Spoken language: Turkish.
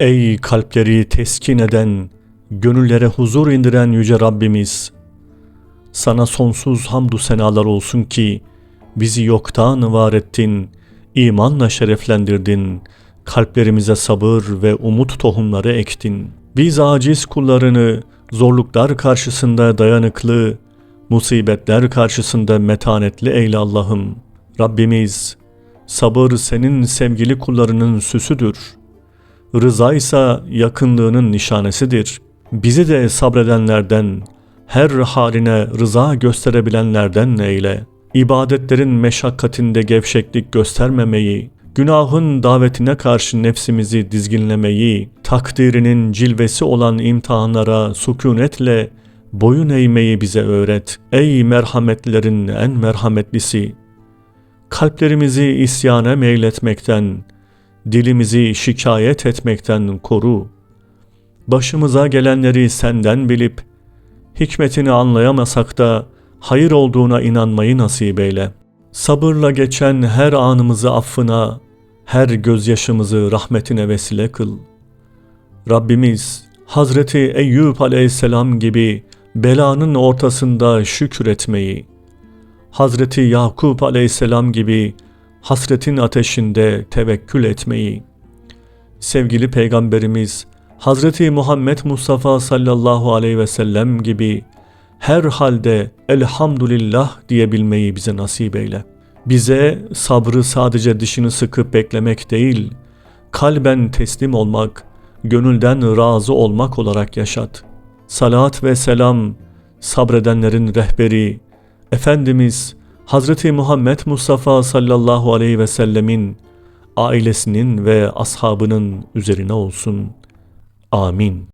Ey kalpleri teskin eden, gönüllere huzur indiren yüce Rabbimiz! Sana sonsuz hamdü senalar olsun ki bizi yoktan var ettin, imanla şereflendirdin, kalplerimize sabır ve umut tohumları ektin. Biz aciz kullarını zorluklar karşısında dayanıklı, musibetler karşısında metanetli eyle Allah'ım. Rabbimiz, sabır senin sevgili kullarının süsüdür. Rıza ise yakınlığının nişanesidir. Bizi de sabredenlerden, her haline rıza gösterebilenlerden eyle. İbadetlerin meşakkatinde gevşeklik göstermemeyi, günahın davetine karşı nefsimizi dizginlemeyi, takdirinin cilvesi olan imtihanlara sükunetle boyun eğmeyi bize öğret. Ey merhametlerin en merhametlisi! Kalplerimizi isyana meyletmekten, dilimizi şikayet etmekten koru. Başımıza gelenleri senden bilip, hikmetini anlayamasak da hayır olduğuna inanmayı nasip eyle. Sabırla geçen her anımızı affına, her gözyaşımızı rahmetine vesile kıl. Rabbimiz Hazreti Eyüp aleyhisselam gibi belanın ortasında şükür etmeyi, Hazreti Yakup aleyhisselam gibi hasretin ateşinde tevekkül etmeyi, sevgili Peygamberimiz Hazreti Muhammed Mustafa sallallahu aleyhi ve sellem gibi her halde elhamdülillah diyebilmeyi bize nasip eyle. Bize sabrı sadece dişini sıkıp beklemek değil, kalben teslim olmak, gönülden razı olmak olarak yaşat. Salat ve selam sabredenlerin rehberi, Efendimiz Hazreti Muhammed Mustafa sallallahu aleyhi ve sellemin ailesinin ve ashabının üzerine olsun. Amin.